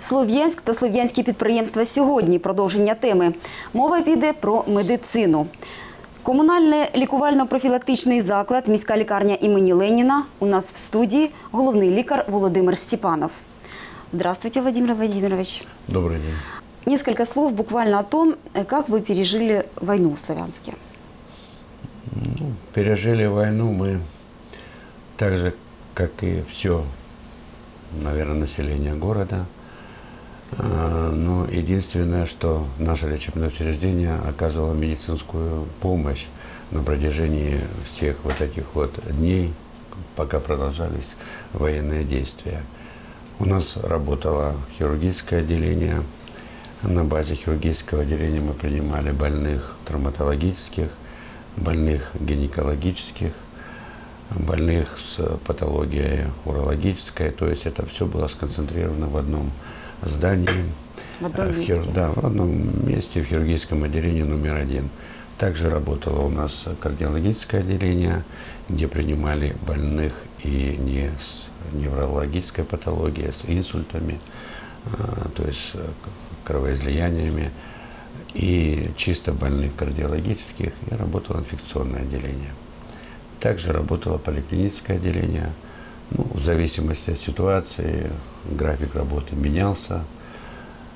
Слов'янськ та слов'янські підприємства сьогодні. Продовження теми. Мова піде про медицину. Комунальний лікувально-профілактичний заклад, міська лікарня імені Леніна. У нас в студії головний лікар Володимир Степанов. Здравствуйте, Владимир Владимирович. Добрый день. Несколько слов буквально о том, э, как вы пережили войну в Славянске. Ну, пережили войну мы так же, как и все, наверное, население города. а, Но единственное, что наше лечебное учреждение оказывало медицинскую помощь на протяжении всех вот этих вот дней, пока продолжались военные действия. У нас работало хирургическое отделение. На базе хирургического отделения мы принимали больных травматологических, больных гинекологических, больных с патологией урологической. То есть это все было сконцентрировано в одном здании. В одном Э, хир- месте. Да, в одном месте в хирургическом отделении номер один. Также работало у нас кардиологическое отделение, где принимали больных и не с неврологической патологией, а с инсультами, а, то есть э, кровоизлияниями, и чисто больных кардиологических, и работало инфекционное отделение. Также работало поликлиническое отделение. Ну, в зависимости от ситуации график работы менялся.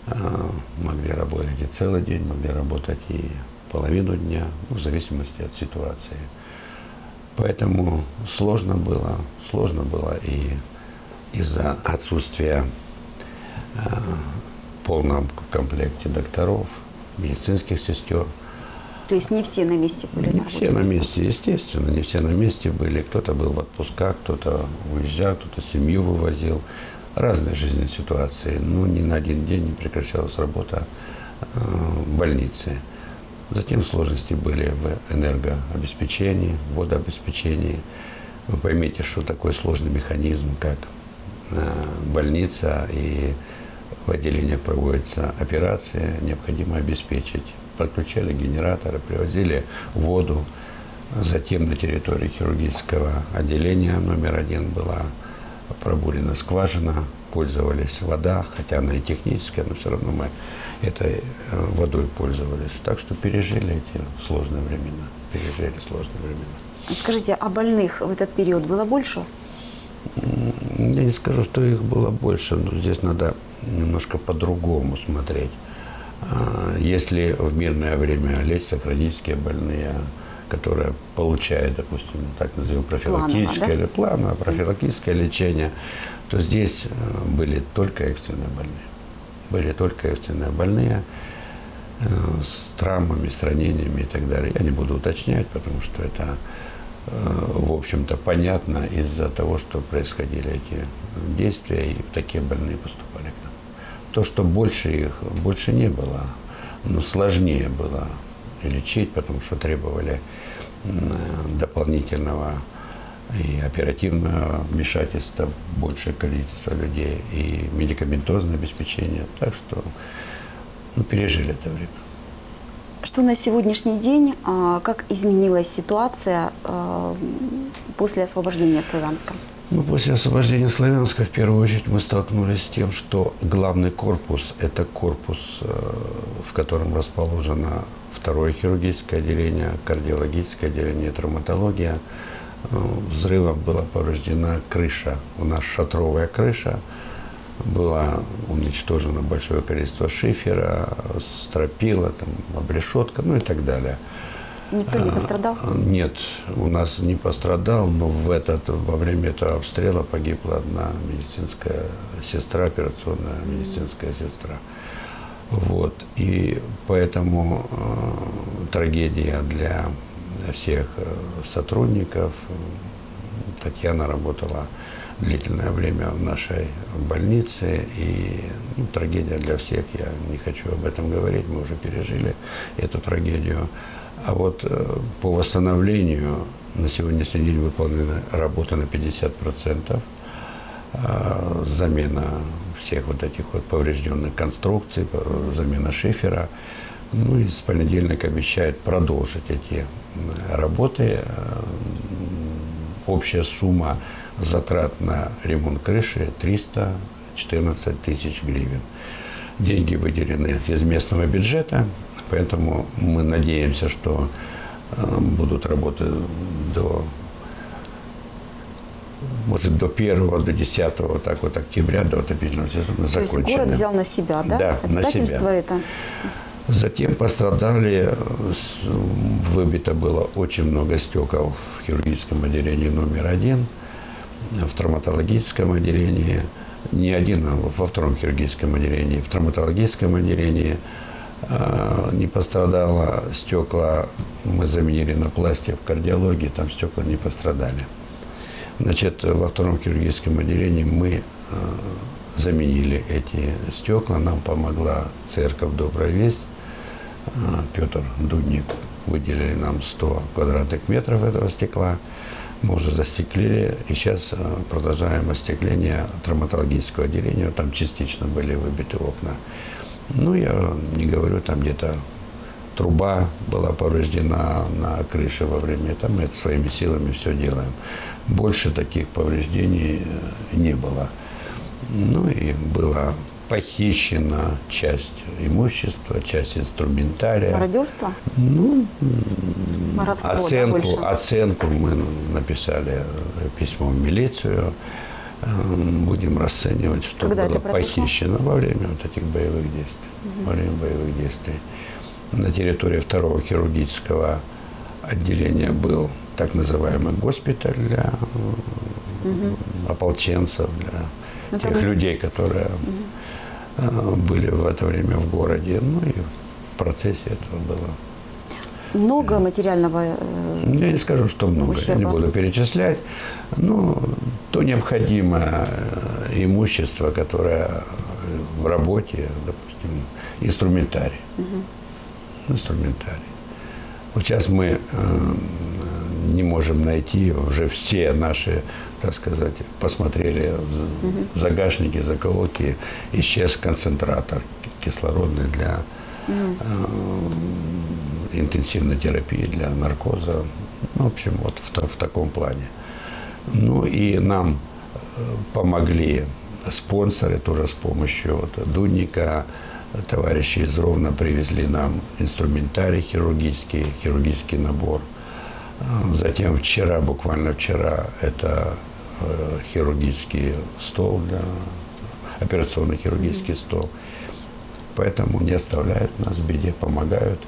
А, Могли работать и целый день, могли работать и половину дня, ну, в зависимости от ситуации. Поэтому сложно было, сложно было и из-за отсутствия в полном комплекте докторов, медицинских сестер. То есть не все на месте были Не все на месте. естественно, не все на месте были. Кто-то был в отпусках, кто-то уезжал, кто-то семью вывозил. Разные жизненные ситуации. Но ни на один день не прекращалась работа э, в больнице. Затем сложности были в энергообеспечении, водообеспечении. Вы поймите, что такой сложный механизм, как э, больница и в отделениях проводятся операции, необходимо обеспечить. Подключали генераторы, привозили воду. Затем на территории хирургического отделения номер один была пробурена скважина, пользовались вода, хотя она и техническая, но все равно мы этой э, водой пользовались. Так что пережили эти сложные времена. Пережили сложные времена. Скажите, а больных в этот период было больше? Я не скажу, что их было больше, но здесь надо немножко по-другому смотреть. А, Если в мирное время лечатся хронические больные, которые получают, допустим, так назовем профилактическое да? или плановое профилактическое лечение, то здесь э, были только экстренные больные. Были только экстренные больные э, с травмами, с ранениями и так далее. Я не буду уточнять, потому что это, э, в общем-то, понятно из-за того, что происходили эти действия, и такие больные поступали к. То, что больше их, больше не было, но сложнее было лечить, потому что требовали м, дополнительного и оперативного вмешательства большее количество людей, и медикаментозное обеспечение. Так что ну, пережили это время. Что на сегодняшний день, а, как изменилась ситуация а, после освобождения Славянска? Ну, после освобождения Славянска, в первую очередь, мы столкнулись с тем, что главный корпус – это корпус, э, в котором расположено второе хирургическое отделение, кардиологическое отделение, травматология. Э, Взрывом была повреждена крыша, у нас шатровая крыша, было уничтожено большое количество шифера, стропила, там, обрешетка, ну и так далее. Никто не пострадал? А, Нет, у нас не пострадал, но в этот, во время этого обстрела погибла одна медицинская сестра, операционная медицинская сестра. Вот. И поэтому э, трагедия для всех э, сотрудников. Татьяна работала длительное время в нашей больнице, и ну, трагедия для всех, я не хочу об этом говорить, мы уже пережили эту трагедию. А вот э, по восстановлению на сегодняшний день выполнена работа на 50%. А, замена всех вот этих вот поврежденных конструкций, замена шифера. Ну и с понедельника обещает продолжить эти м, работы. Э, Общая сумма затрат на ремонт крыши 300 14 тысяч гривен. Деньги выделены из местного бюджета, поэтому мы надеемся, что э, будут работы до может, до 1 до 10 вот так вот октября, до отопительного сезона То есть закончены. город взял на себя, да? Да, на Обязательство себя. это. Затем пострадали, э, выбито было очень много стекол в хирургическом отделении номер один, в травматологическом отделении, не один, а во втором хирургическом отделении, в травматологическом отделении не пострадало стекла, мы заменили на пластик в кардиологии, там стекла не пострадали. Значит, во втором хирургическом отделении мы э, заменили эти стекла. Нам помогла церковь «Добрая весть». Э, Петр Дудник выделили нам 100 квадратных метров этого стекла. Мы уже застеклили и сейчас продолжаем остекление травматологического отделения. Там частично были выбиты окна. Ну, я не говорю, там где-то труба была повреждена на крыше во время этого. Мы это своими силами все делаем. Больше таких повреждений э, не было. Ну и была похищена часть имущества, часть инструментария. Мародерство? Ну, Воровство, да, оценку, больше? оценку мы написали э, письмо в милицию. Э, Будем расценивать, что Когда было похищено во время вот этих боевых действий. Во время боевых действий. На территории второго хирургического отделения был так называемый госпиталь для э, ополченцев, для Ну, тех там- людей, которые э, были в это время в городе. Ну и в процессе этого было Много материального э, я не скажу, что много, я не ущерба? буду перечислять. Но то необходимое э, имущество, которое в работе, допустим, инструментарий. Инструментарий. Вот сейчас мы э, не можем найти уже все наши, так сказать, посмотрели в загашники, заколоки, исчез концентратор кислородный для э, интенсивной терапии, для наркоза. Ну, в общем, вот в, в таком плане. Ну и нам э, помогли спонсоры тоже с помощью вот, Дудника, товарищи из Ровно привезли нам инструментарий хирургический, хирургический набор. Э, Затем вчера, буквально вчера, это э, хирургический стол, для, операционный хирургический стол. Поэтому не оставляют нас в беде, помогают.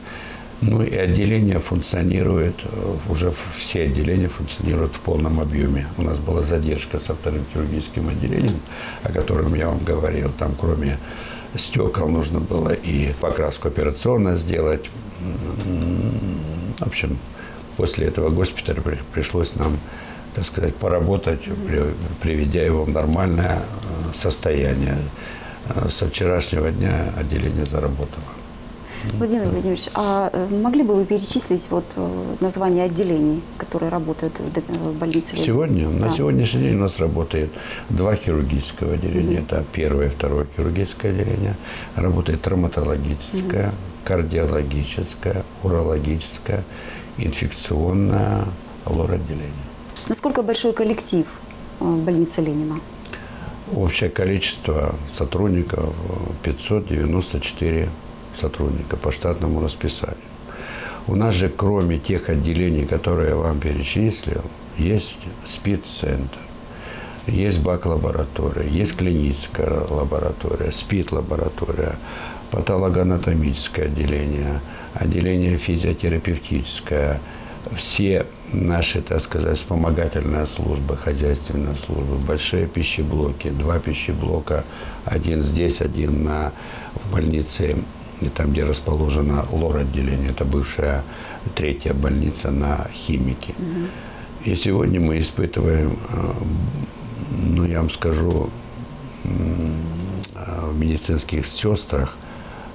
Ну и отделение функционирует, э, уже все отделения функционируют в полном объеме. У нас была задержка со вторым хирургическим отделением, о котором я вам говорил. Там кроме стекол нужно было и покраску операционную сделать. В общем, после этого госпиталя при- пришлось нам, так сказать, поработать, при- приведя его в нормальное э, состояние. Э, Со вчерашнего дня отделение заработало. Владимир Владимирович, а э, могли бы вы перечислить вот э, названия отделений, которые работают в в больнице? Сегодня, на Да. сегодняшний день у нас работает два хирургического отделения. Это первое и второе хирургическое отделение. Работает травматологическое, кардиологическое, урологическое, инфекционное лор-отделение. Насколько большой коллектив э, больницы Ленина? Общее количество сотрудников э, 594 сотрудника по штатному расписанию. У нас же, кроме тех отделений, которые я вам перечислил, есть СПИД-центр, есть бак-лаборатория, есть клиническая лаборатория, СПИД-лаборатория, патологоанатомическое отделение, отделение физиотерапевтическое, все наши, так сказать, вспомогательные службы, хозяйственные службы, большие пищеблоки, два пищеблока, один здесь, один на, в больнице, и там, где расположено лор-отделение, это бывшая третья больница на химике. И сегодня мы испытываем, э, ну, я вам скажу, э, в медицинских сестрах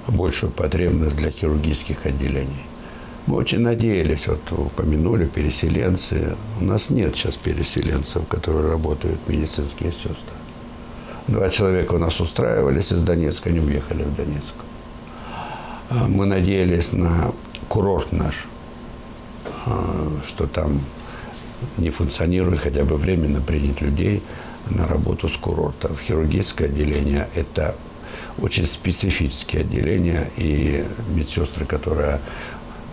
большую потребность для хирургических отделений. Мы очень надеялись, вот упомянули переселенцы. У нас нет сейчас переселенцев, которые работают медицинские сестры. Два человека у нас устраивались из Донецка, они уехали в Донецк. А Мы надеялись на курорт наш, а, что там не функционирует, хотя бы временно принять людей. на работу с курорта. В хирургическое отделение это очень специфические отделения и медсестры, которые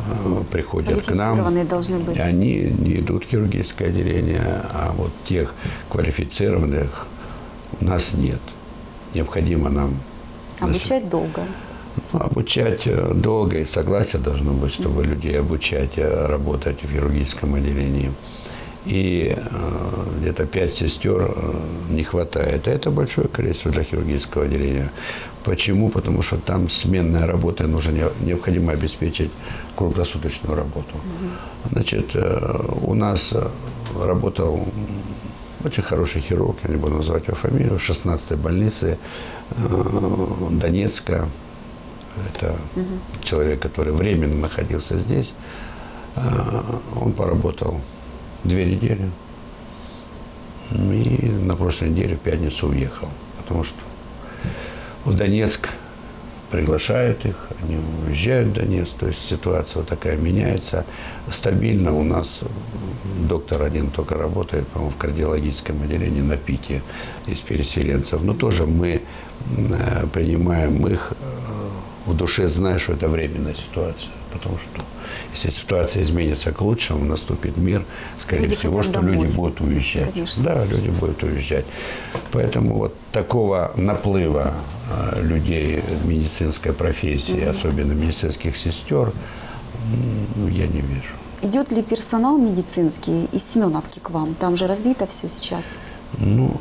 э, приходят к нам, должны быть. они не идут в хирургическое отделение, а вот тех квалифицированных у нас нет. Необходимо нам на Обучать долго. Обучать э, долго и согласие должно быть, чтобы людей обучать э, работать в хирургическом отделении. И э, где-то пять сестер не хватает. А это большое количество для хирургического отделения. Почему? Потому что там сменная работа, нужно не- необходимо обеспечить круглосуточную работу. Значит, у нас работал очень хороший хирург, я не буду называть его фамилию, в 16-й больнице э, Донецка. Это человек, который временно находился здесь. Э, Он поработал две недели. И на прошлой неделе в пятницу уехал. Потому что в Донецк приглашают их, они уезжают в Донецк, то есть ситуация вот такая меняется. Стабильно у нас доктор один только работает, по-моему, в кардиологическом отделении на пике из переселенцев. Но тоже мы э, принимаем их э, в душе, зная, что это временная ситуация. Потому что если ситуация изменится к лучшему, наступит мир, скорее Люди всего, что люди домой. будут уезжать. Конечно. Да, люди будут уезжать. Поэтому вот такого наплыва э, людей медицинской профессии, особенно медицинских сестер, я не вижу. Идет ли персонал медицинский из Семеновки к вам? Там же разбито все сейчас. Ну,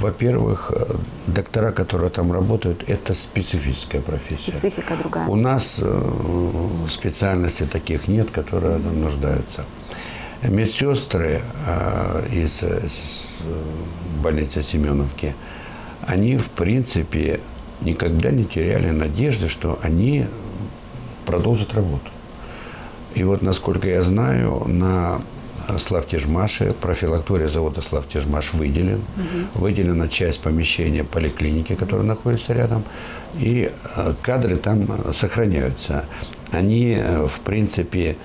во-первых, э, доктора, которые там работают, это специфическая профессия. Специфика другая. У нас э, специальностей таких нет, которые нуждаются. Медсестры э, из больницы Семеновки, они, в принципе, никогда не теряли надежды, что они продолжат работу. И вот, насколько я знаю, на Славтежмаше, профилактория завода Славтежмаш выделен. Выделена часть помещения поликлиники, которая находится рядом. И э, кадры там э, сохраняются. Они, э, в принципе,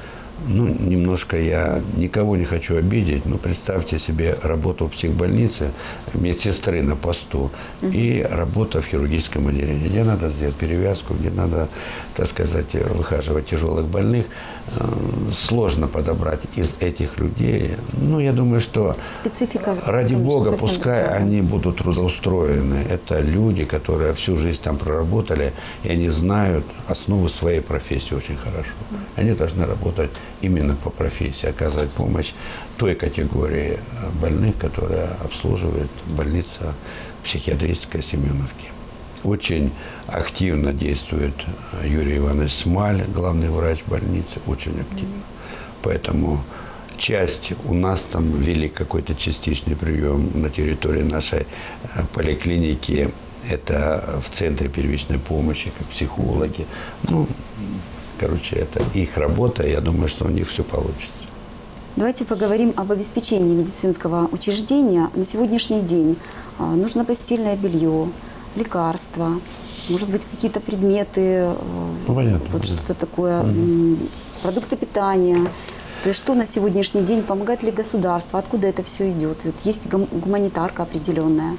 ну, немножко я никого не хочу обидеть, но представьте себе работу в психбольнице, медсестры на посту и работа в хирургическом отделении, где надо сделать перевязку, где надо, так сказать, выхаживать тяжелых больных. Э, Сложно подобрать из этих людей. Ну, я думаю, что Специфика, Ради Бога, пускай другая. они будут трудоустроены. Это люди, которые всю жизнь там проработали, и они знают основу своей профессии очень хорошо. Они должны работать именно по профессии, оказывать помощь той категории э, больных, которая обслуживает больница психиатрическая Семеновки. Очень активно действует э, Юрий Иванович Смаль, главный врач больницы, очень активно. Поэтому часть у нас там ввели какой-то частичный прием на территории нашей э, поликлиники. Это в центре первичной помощи, как психологи. Ну, короче, это их работа. Я думаю, что у них все получится. Давайте поговорим об обеспечении медицинского учреждения на сегодняшний день. А, Нужно постельное белье, лекарства, может быть, какие-то предметы, э, понятно, вот да. что-то такое, м, продукты питания. То есть что на сегодняшний день, помогает ли государство, откуда это все идет? Вот есть гум- гуманитарка определенная.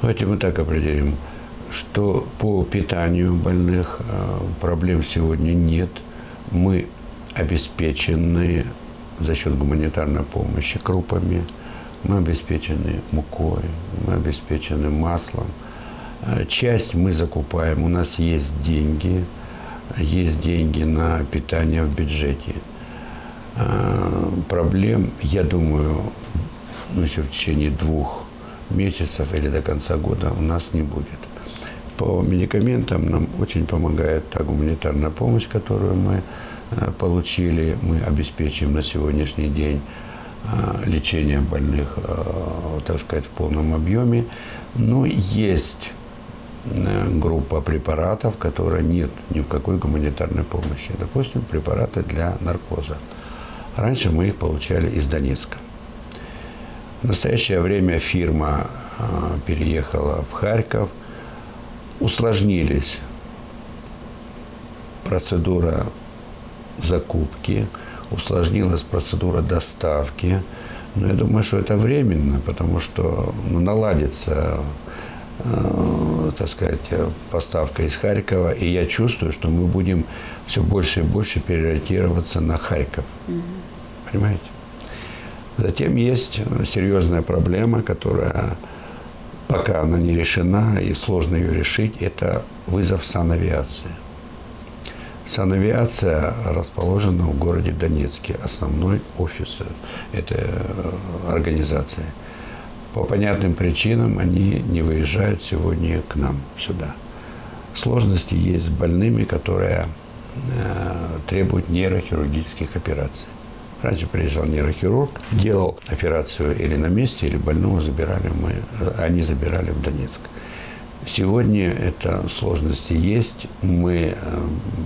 Давайте мы так определим, что по питанию больных э, проблем сегодня нет. Мы обеспечены за счет гуманитарной помощи крупами, мы обеспечены мукой, мы обеспечены маслом. Э, Часть мы закупаем, у нас есть деньги, есть деньги на питание в бюджете. Э, Проблем, я думаю, ну, еще в течение двух месяцев или до конца года у нас не будет. По медикаментам нам очень помогает та гуманитарная помощь, которую мы э, получили. Мы обеспечиваем на сегодняшний день лечение больных, так сказать, в полном объеме. Но есть э, группа препаратов, которая нет ни в какой гуманитарной помощи. Допустим, препараты для наркоза. Раньше мы их получали из Донецка. В настоящее время фирма э, переехала в Харьков. Усложнились процедура закупки, усложнилась процедура доставки. Но я думаю, что это временно, потому что ну, наладится, э, так сказать, поставка из Харькова, и я чувствую, что мы будем все больше и больше переориентироваться на Харьков. Понимаете? Затем есть серьезная проблема, которая пока она не решена и сложно ее решить, это вызов санавиации. Санавиация расположена в городе Донецке, основной офис этой э, организации. По понятным причинам они не выезжают сегодня к нам сюда. Сложности есть с больными, которые э, требуют нейрохирургических операций. Раньше приезжал нейрохирург, делал операцию или на месте, или больного забирали мы, они забирали в Донецк. Сегодня это сложности есть. Мы э,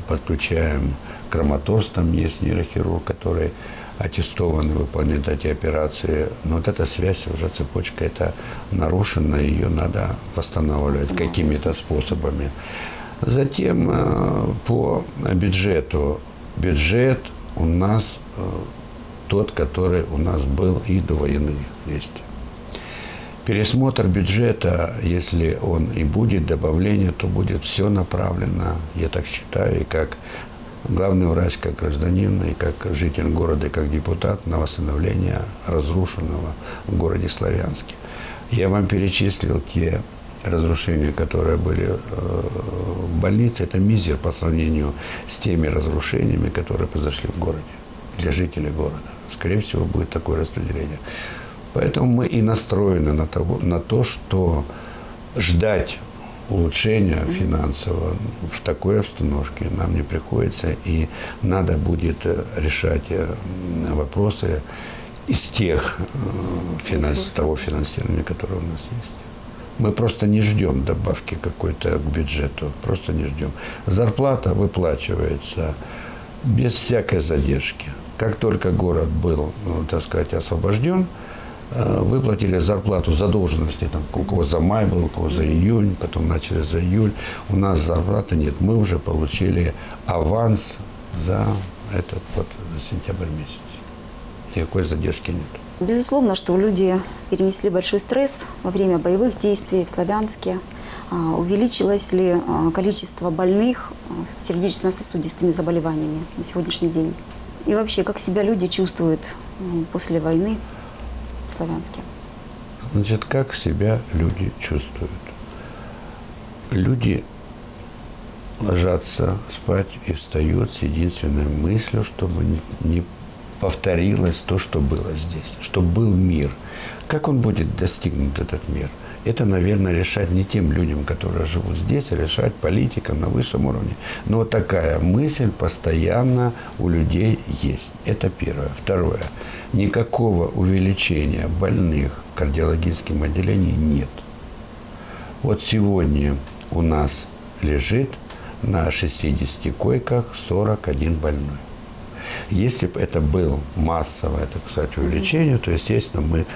подключаем кроматоз, там есть нейрохирург, который аттестован выполняет эти операции. Но вот эта связь, уже цепочка, это нарушена, ее надо восстанавливать какими-то способами. Затем э, по бюджету. Бюджет у нас э, тот, который у нас был и до военных действий. Пересмотр бюджета, если он и будет добавление, то будет все направлено, я так считаю, и как главный врач, как гражданин, и как житель города, и как депутат на восстановление разрушенного в городе Славянске. Я вам перечислил те разрушения, которые были э, в больнице, это мизер по сравнению с теми разрушениями, которые произошли в городе, для жителей города. Скорее всего, будет такое распределение. Поэтому мы и настроены на, того, на то, что ждать улучшения финансового в такой обстановке нам не приходится, и надо будет э, решать э, вопросы из тех э, финанс, того финансирования, которое у нас есть. Мы просто не ждем добавки какой-то к бюджету, просто не ждем. Зарплата выплачивается без всякой задержки. Как только город был, ну, так сказать, освобожден, выплатили зарплату задолженности, там, у кого за май был, у кого за июнь, потом начали за июль. У нас зарплаты нет, мы уже получили аванс за этот вот за сентябрь месяц. Никакой задержки нет. Безусловно, что люди перенесли большой стресс во время боевых действий в Славянске. А, Увеличилось ли а, количество больных а, с сердечно-сосудистыми заболеваниями на сегодняшний день? И вообще, как себя люди чувствуют после войны Славянске? Значит, как себя люди чувствуют? Люди ложатся спать и встают с единственной мыслью, чтобы не- повторилось то, что было здесь, чтобы был мир. Как он будет достигнут, этот мир? Это, наверное, решать не тем людям, которые живут здесь, а решать политикам на высшем уровне. Но такая мысль постоянно у людей есть. Это первое. Второе. Никакого увеличения больных в кардиологическом нет. Вот сегодня у нас лежит на 60 койках 41 больной. Если бы это было массовое, так сказать, увеличение, то, естественно, мы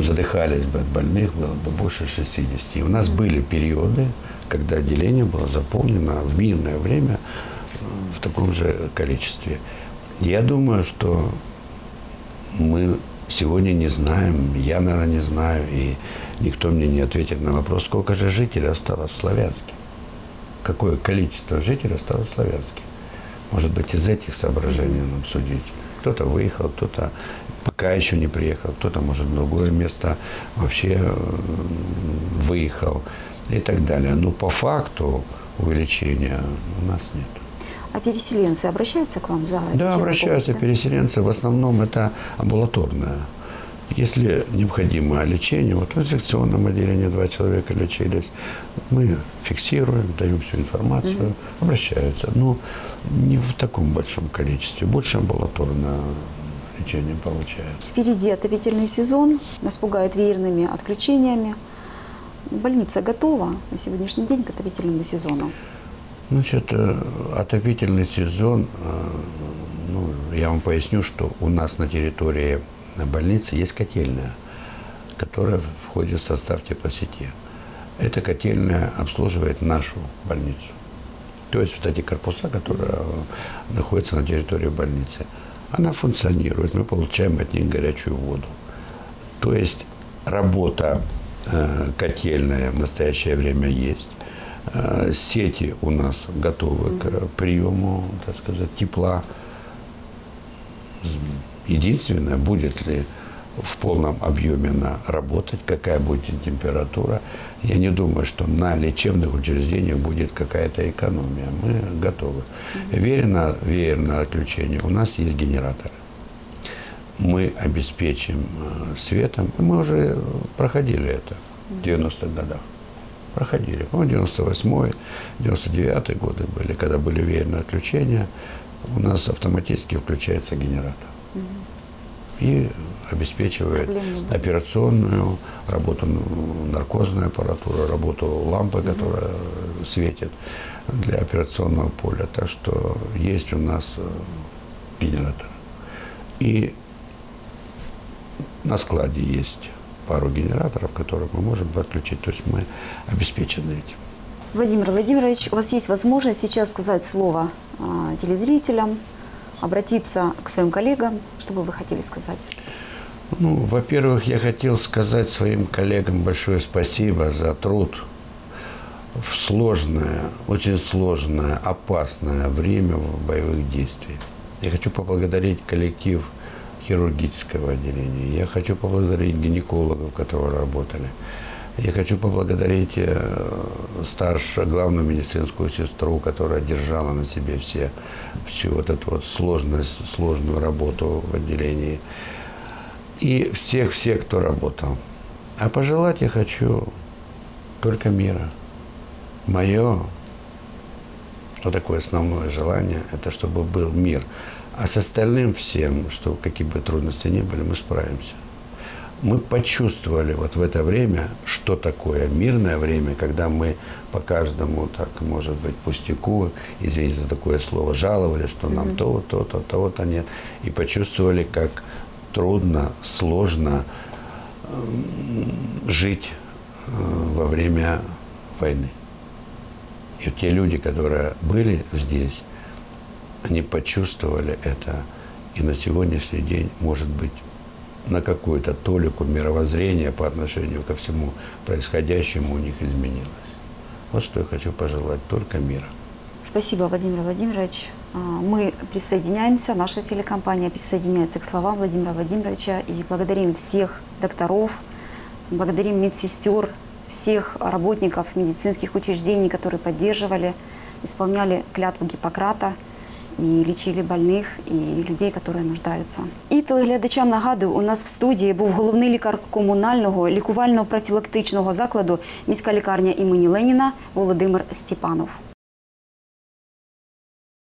задыхались бы от больных, было бы больше 60. И у нас были периоды, когда отделение было заполнено в мирное время э, в таком же количестве. Я думаю, что мы сегодня не знаем, я, наверное, не знаю, и никто мне не ответит на вопрос, сколько же жителей осталось в Славянске. Какое количество жителей осталось в Славянске. Может быть, из этих соображений нам судить. Кто-то выехал, кто-то пока еще не приехал, кто-то, может, в другое место вообще э, выехал и так далее. Но по факту увеличения у нас нет. А переселенцы обращаются к вам за Да, обращаются переселенцы, в основном это амбулаторное. Если необходимо лечение, вот в инфекционном отделении два человека лечились, мы фиксируем, даем всю информацию, обращаются. Но не в таком большом количестве, больше амбулаторное лечение получают. Впереди отопительный сезон, нас пугает веерными отключениями. Больница готова на сегодняшний день к отопительному сезону. Значит, э, отопительный сезон, э, ну, я вам поясню, что у нас на территории больницы есть котельная, которая входит в состав теплосети. Эта котельная обслуживает нашу больницу. То есть вот эти корпуса, которые э, находятся на территории больницы, она функционирует, мы получаем от них горячую воду. То есть работа э, котельная в настоящее время есть. Э, Сети у нас готовы к приему, так сказать, тепла. Единственное, будет ли в полном объеме она работать, какая будет температура. Я не думаю, что на лечебных учреждениях будет какая-то экономия. Мы готовы. Верено, веерное отключение. У нас есть генераторы. Мы обеспечим э, светом. Мы уже проходили это в 90-х годах. Проходили. Ну, 98-й, 99-й годы были, когда были веерные отключения. У нас автоматически включается генератор и обеспечивает операционную работу ну, наркозной аппаратуры, работу лампы, которая светит для операционного поля. Так что есть у нас э, генератор. И на складе есть пару генераторов, которые мы можем подключить. То есть мы обеспечены этим. Владимир Владимирович, у вас есть возможность сейчас сказать слово а, телезрителям, обратиться к своим коллегам, что бы вы хотели сказать. Ну, во-первых, я хотел сказать своим коллегам большое спасибо за труд в сложное, очень сложное, опасное время боевых действий. Я хочу поблагодарить коллектив хирургического отделения. Я хочу поблагодарить гинекологов, которые работали. Я хочу поблагодарить э, старшую, главную медицинскую сестру, которая держала на себе все, всю вот эту вот сложность, сложную работу в отделении. И всех-всех, кто работал. А пожелать я хочу только мира. Мое, что такое основное желание, это чтобы был мир. А с остальным всем, что какие бы трудности ни были, мы справимся. Мы почувствовали вот в это время, что такое мирное время, когда мы по каждому, так может быть, пустяку, извините за такое слово, жаловали, что нам то, то, то, того-то нет. И почувствовали, как трудно, сложно жить э, во время войны. И те люди, которые были здесь, они почувствовали это. И на сегодняшний день, может быть, на какую-то толику мировоззрения по отношению ко всему происходящему у них изменилось. Вот что я хочу пожелать, только мира. Спасибо, Владимир Владимирович. А, Мы присоединяемся, наша телекомпания присоединяется к словам Владимира Владимировича и благодарим всех докторов, благодарим медсестер, всех работников медицинских учреждений, которые поддерживали, исполняли клятву Гиппократа і лічили больних і людей, які нуждаються. І телеглядачам нагадую, у нас в студії був головний лікар комунального лікувально-профілактичного закладу міська лікарня імені Леніна Володимир Степанов.